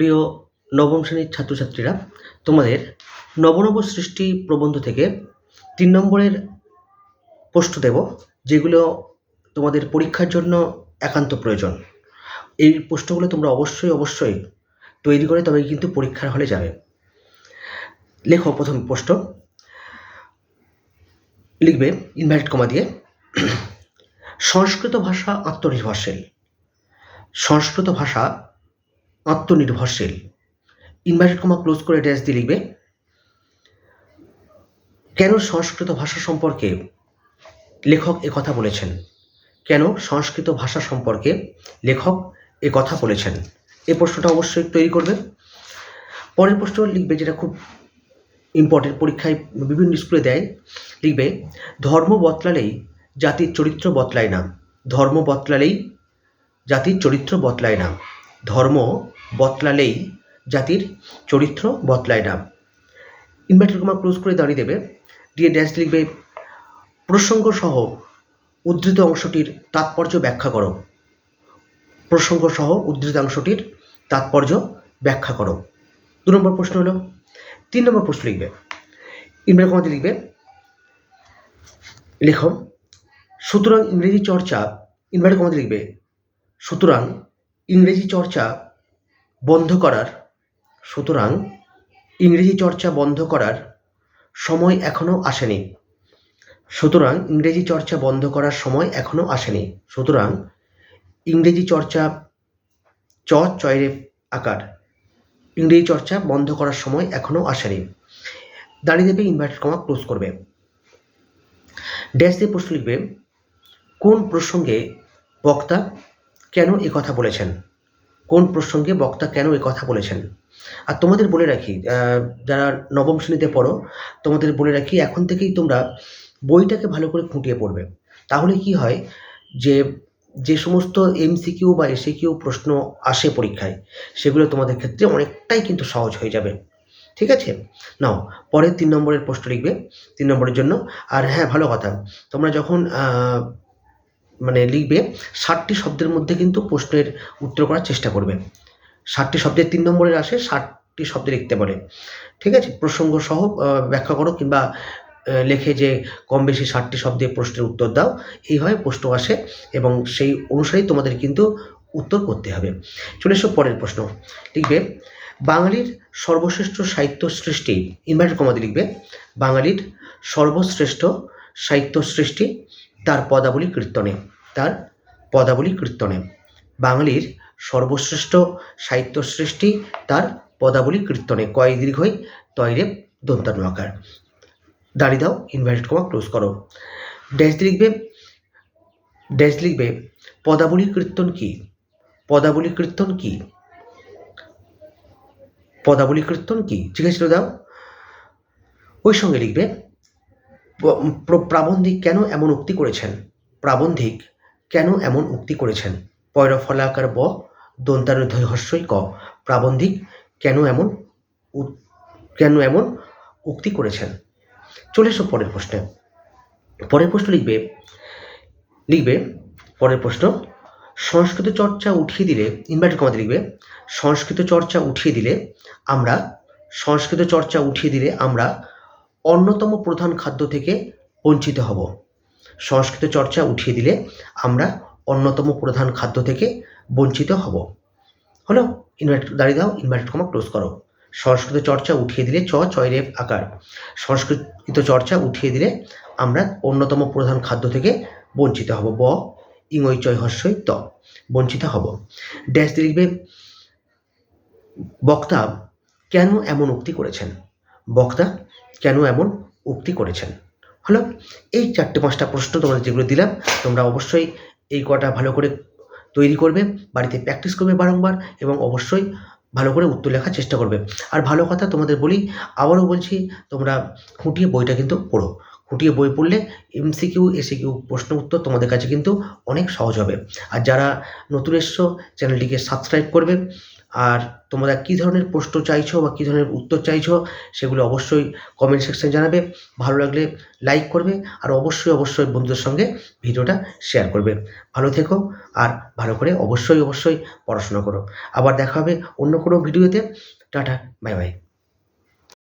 প্রিয় নবম শ্রেণির ছাত্রছাত্রীরা, তোমাদের নবনব সৃষ্টি প্রবন্ধ থেকে তিন নম্বরের প্রশ্ন দেব, যেগুলো তোমাদের পরীক্ষার জন্য একান্ত প্রয়োজন। এই প্রশ্নগুলো তোমরা অবশ্যই অবশ্যই তৈরি করে তবে কিন্তু পরীক্ষার হলে যাবে। লেখো প্রথম প্রশ্ন। লিখবে ইনভার্টেড কমা দিয়ে। সংস্কৃত ভাষা আত্মনির্ভরশীল। সংস্কৃত ভাষা আত্মনির্ভরশীল। ইনভার্টেড কমা ক্লোজ করে ড্যাশ দিয়ে লিখবে। কেন সংস্কৃত ভাষা সম্পর্কে লেখক এ কথা বলেছেন? কেন সংস্কৃত ভাষা সম্পর্কে লেখক এ কথা বলেছেন? এই প্রশ্নটা অবশ্যই তৈরি করবে। পরের প্রশ্ন লিখবে যেটা খুব ইম্পর্টেন্ট পরীক্ষায় বিভিন্ন স্কুলে দেয়। লিখবে, ধর্ম বদলালেই জাতির চরিত্র বদলায় না। ধর্ম বদলালেই জাতির চরিত্র বদলায় না। ধর্ম বদলালেই জাতির চরিত্র বদলায় না। ইনভার্টেড কমা ক্লোজ করে দাঁড়িয়ে দেবে। দিয়ে ড্যাশ লিখবে প্রসঙ্গ সহ উদ্ধৃত অংশটির তাৎপর্য ব্যাখ্যা করো। প্রসঙ্গ সহ উদ্ধৃত অংশটির তাৎপর্য ব্যাখ্যা করো। দু নম্বর প্রশ্ন হলো, তিন নম্বর প্রশ্ন লিখবে। ইনভার্টেড কমাতে লিখবে, লেখো, সুতরাং ইংরেজি চর্চা ইনভার্টেড কমাতে লিখবে, সুতরাং ইংরেজি চর্চা বন্ধ করার, সুতরাং ইংরেজি চর্চা বন্ধ করার সময় এখনও আসেনি। সুতরাং ইংরেজি চর্চা বন্ধ করার সময় এখনও আসেনি। সুতরাং ইংরেজি চর্চা চ, চয়ের আকার। ইংরেজি চর্চা বন্ধ করার সময় এখনও আসেনি। দাঁড়িয়ে দেবে ইনভার্টেড কমা ক্লোজ করবে। ড্যাশ দিয়ে প্রশ্ন লিখবে, কোন প্রসঙ্গে বক্তা কেন এ কথা বলেছেন? কোন প্রসঙ্গে বক্তা কেন এ কথা বলেছেন? আর তোমাদের বলে রাখি যারা নবম শ্রেণীতে পড়ো, তোমাদের বলে রাখি, এখন থেকেই তোমরা বইটাকে ভালো করে খুঁটিয়ে পড়বে। তাহলে কি হয় যে যে সমস্ত এমসিকিউ বা এসিকিউ প্রশ্ন আসে পরীক্ষায়, সেগুলো তোমাদের ক্ষেত্রে অনেকটাই কিন্তু সহজ হয়ে যাবে। ঠিক আছে? নাও, পরের তিন নম্বরের প্রশ্ন লিখবে, তিন নম্বরের জন্য। আর হ্যাঁ ভালো কথা। তোমরা যখন মানে লিখবে ষাটটি শব্দের মধ্যে কিন্তু প্রশ্নের উত্তর করার চেষ্টা করবে। ষাটটি শব্দের তিন নম্বরের আসে, ষাটটি শব্দ লিখতে বলে ঠিক আছে? প্রসঙ্গ সহ ব্যাখ্যা করো কিংবা লেখে যে কম বেশি ষাটটি শব্দে প্রশ্নের উত্তর দাও এইভাবে প্রশ্ন আসে এবং সেই অনুসারেই তোমাদের কিন্তু উত্তর করতে হবে। চলে এসো পরের প্রশ্ন। লিখবে, বাঙালির সর্বশ্রেষ্ঠ সাহিত্য সৃষ্টি ইনভার্টেড কমাতে লিখবে, বাঙালির সর্বশ্রেষ্ঠ সাহিত্য সৃষ্টি তার পদাবলী কীর্তনে, তার পদাবলী কীর্তনে। বাঙালির সর্বশ্রেষ্ঠ সাহিত্য সৃষ্টি তার পদাবলী কীর্তনে। কয় দীর্ঘই তৈরে দন্তানু আকার দাঁড়িয়ে দাও ইনভাইট কমা ক্লোজ করো। ড্যাশ লিখবে ড্যাশ লিখবে, পদাবলী কীর্তন কি? পদাবলী কীর্তন কি? পদাবলী কীর্তন কি? আছে দাও। ওই সঙ্গে লিখবে প্রাবন্ধিক কেন এমন উক্তি করেছেন? প্রাবন্ধিক কেন এমন উক্তি করেছেন? পয়র ফলাকার ব দন্তানুধয় হর্ষই ক। প্রাবন্ধিক কেন এমন কেন এমন উক্তি করেছেন? চলে এসো পরের প্রশ্নে। পরের প্রশ্ন লিখবে লিখবে, পরের প্রশ্ন, সংস্কৃত চর্চা উঠিয়ে দিলে ইনভার্টেড কমাতে লিখবে, সংস্কৃত চর্চা উঠিয়ে দিলে আমরা, সংস্কৃত চর্চা উঠিয়ে দিলে আমরা অন্যতম প্রধান খাদ্য থেকে বঞ্চিত হব। সংস্কৃত চর্চা উঠিয়ে দিলে আমরা অন্যতম প্রধান খাদ্য থেকে বঞ্চিত হব। হলো ইনভার্ট দাঁড়িয়ে দাও ইনভার্টেড কমা ক্লোজ করো। সংস্কৃত চর্চা উঠিয়ে দিলে চ চয় রেপ আকার। সংস্কৃত চর্চা উঠিয়ে দিলে আমরা অন্যতম প্রধান খাদ্য থেকে বঞ্চিত হব। ব ইংই চয় হর্ষই ত, বঞ্চিত হব। ড্যাশ লিখবে, বক্তা কেন এমন উক্তি করেছেন? বক্তা কেন এমন উক্তি করেছেন? হলো, এই চারটে পাঁচটা প্রশ্ন তোমাদের যেগুলো দিলাম, তোমরা অবশ্যই এই কটা ভালো করে তৈরি করবে, বাড়িতে প্র্যাকটিস করবে বারংবার এবং অবশ্যই ভালো করে উত্তর লেখার চেষ্টা করবে। আর ভালো কথা তোমাদের বলি, আবারও বলছি, তোমরা খুঁটিয়ে বইটা কিন্তু পড়ো। খুঁটিয়ে বই পড়লে এমসিকিউ এসিকিউ প্রশ্ন উত্তর তোমাদের কাছে কিন্তু অনেক সহজ হবে। আর যারা নতুন এসছো, চ্যানেলটিকে সাবস্ক্রাইব করবে আর তোমরা কী ধরনের প্রশ্ন চাইছো বা কী ধরনের উত্তর চাইছো, সেগুলো অবশ্যই কমেন্ট সেকশানে জানাবে। ভালো লাগলে লাইক করবে আর অবশ্যই অবশ্যই বন্ধুদের সঙ্গে ভিডিওটা শেয়ার করবে। ভালো থেকো আর ভালো করে অবশ্যই অবশ্যই পড়াশোনা করো। আবার দেখা হবে অন্য কোনো ভিডিওতে টাটা বাই বাই